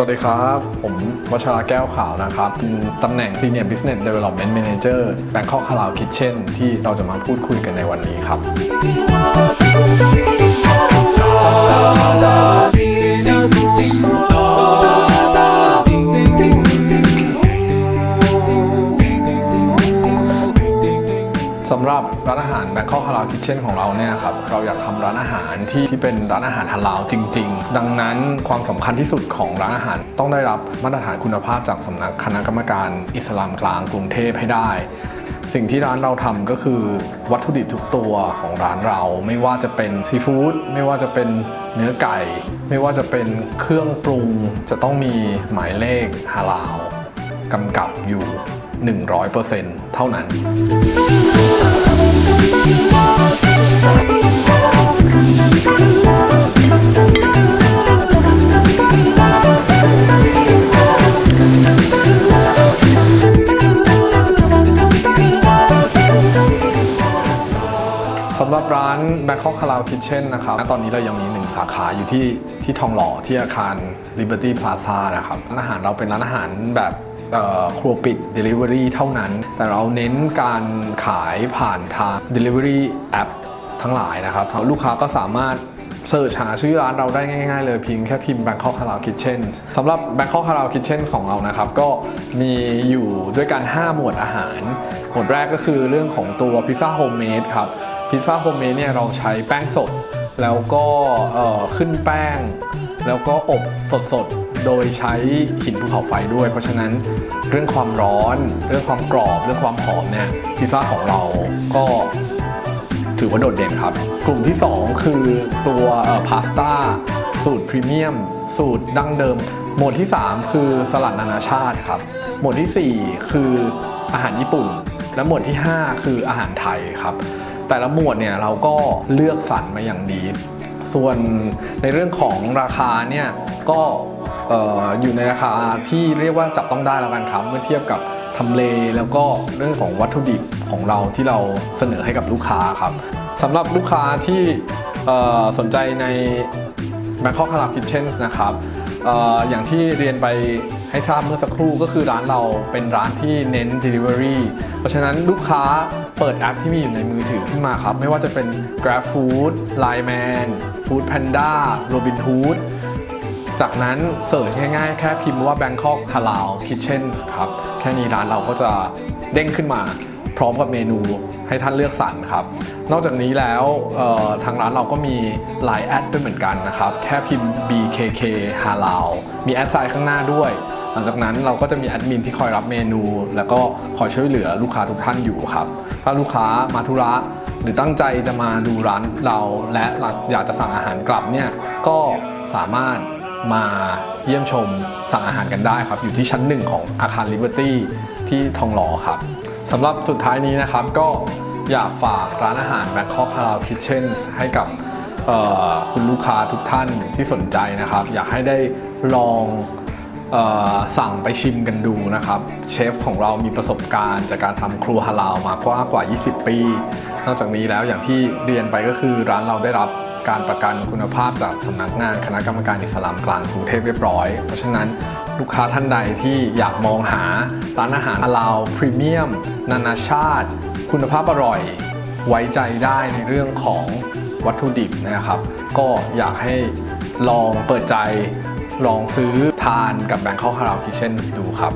สวัสดีครับ ผมวชราแก้วขาวนะครับเป็นตำแหน่ง Senior Business Development Manager Bangkok Halal Kitchen ที่เราจะมาพูดคุยกันในวันนี้ครับ หรับร้านอาหาร Bangkok Halal Kitchen ของเราเนี่ยครับเราอยากทำร้านอาหารที่ที่เป็นร้านอาหารฮาลาลจริง ๆ ดังนั้นความสำคัญที่สุดของร้านอาหารต้องได้รับมาตรฐานคุณภาพจากสำนักคณะกรรมการอิสลามกลางกรุงเทพให้ได้ สิ่งที่ร้านเราทำก็คือวัตถุดิบทุกตัวของร้านเราไม่ว่าจะเป็นซีฟู้ดไม่ว่าจะเป็นเนื้อไก่ ไม่ว่าจะเป็นเครื่องปรุงจะต้องมีหมายเลขฮาลาลกำกับอยู่ 100%เท่านั้น สำหรับร้าน Bangkok Halal Kitchen นะครับ ณ ตอนนี้เรายังมีหนึ่งสาขาอยู่ที่ที่ทองหล่อที่อาคาร Liberty Plaza นะครับ ร้านอาหารเราเป็นร้านอาหารแบบ ครัวปิด Delivery เท่านั้น แต่เราเน้นการขายผ่านทาง Delivery App ทั้งหลายนะครับลูกค้าก็สามารถเสิร์ชหาชื่อร้านเราได้ง่ายๆเลยเพียงแค่พิมพ์ Bangkok Halal Kitchen สำหรับ Bangkok Halal Kitchen ของเรานะครับ ก็มีอยู่ด้วยกัน 5 หมวดอาหาร หมวดแรกก็คือเรื่องของตัวพิซซ่าโฮมเมดครับพิซซ่าโฮมเมดเนี่ยเราใช้แป้งสด แล้วก็ขึ้นแป้ง แล้วก็อบสดๆ โดยใช้หินภูเขาไฟด้วย เพราะฉะนั้นเรื่องความร้อน เรื่องความกรอบ เรื่องความหอมเนี่ยพิซซ่าของเราก็ถือว่าโดดเด่นครับ กลุ่มที่ 2 คือตัวพาสต้าสูตรพรีเมียม สูตรดั้งเดิม หมวดที่ 3 คือสลัดนานาชาติครับ หมวดทีสี่4 คืออาหารญี่ปุ่น และหมวดที่ 5 คืออาหารไทยครับ แต่ละหมวดเนี่ยเราก็เลือกสรรมาอย่างดี ส่วนในเรื่องของราคาเนี่ยก็ อยู่ในราคาที่เรียกว่าจับต้องได้แล้วกันครับเมื่อเทียบกับทำเลแล้วก็เรื่องของวัตถุดิบของเราที่เราเสนอให้กับลูกค้าครับสำหรับลูกค้าที่สนใจใน Bangkok Halal Kitchen นะครับอออย่างที่เรียนไปให้ทราบเมื่อสักครู่ก็คือร้านเราเป็นร้านที่เน้น Delivery เพราะฉะนั้นลูกค้าเปิดแอปที่มีอยู่ในมือถือขึ้นมาครับ ไม่ว่าจะเป็น Grab Food, Line Man, Food Panda, Robinhood จากนั้นเสิร์ชง่ายๆ แค่พิมพ์ว่า Bangkok Halal Kitchen ครับ แค่นี้ร้านเราก็จะเด้งขึ้นมาพร้อมกับเมนูให้ท่านเลือกสรรครับ นอกจากนี้แล้วทางร้านเราก็มี Line แอดด้วยเหมือนกันนะครับ แค่พิมพ์ BKK Halal มีแอดไซน์ข้างหน้าด้วย หลังจากนั้นเราก็จะมีแอดมินที่คอยรับเมนู แล้วก็คอยช่วยเหลือลูกค้าทุกท่านอยู่ครับ ถ้าลูกค้ามาธุระหรือตั้งใจจะมาดูร้านเราและอยากจะสั่งอาหารกลับเนี่ยก็สามารถ มาเยี่ยมชมสั่งอาหารกันได้ครับ อยู่ที่ชั้นหนึ่งของอาคาร Liberty ที่ทองหล่อครับสำหรับสุดท้ายนี้นะครับก็อยากฝากร้านอาหาร Bangkok Halal Kitchen ให้กับคุณลูกค้าทุกท่านที่สนใจนะครับ อยากให้ได้ลองออสั่งไปชิมกันดูนะครับ เชฟของเรามีประสบการณ์จากการทำครัวฮาลาลมากว่ากว่า 20 ปี นอกจากนี้แล้วอย่างที่เรียนไปก็คือร้านเราได้รับ การประกันคุณภาพจากสำนักงานคณะกรรมการอิสลามกลางกรุงเทพเรียบร้อย เพราะฉะนั้นลูกค้าท่านใดที่อยากมองหาร้านอาหารฮาลาลพรีเมียม นานาชาติ คุณภาพอร่อย ไว้ใจได้ในเรื่องของวัตถุดิบนะครับ ก็อยากให้ลองเปิดใจลองซื้อทานกับ Bangkok Halal Kitchen ดูครับ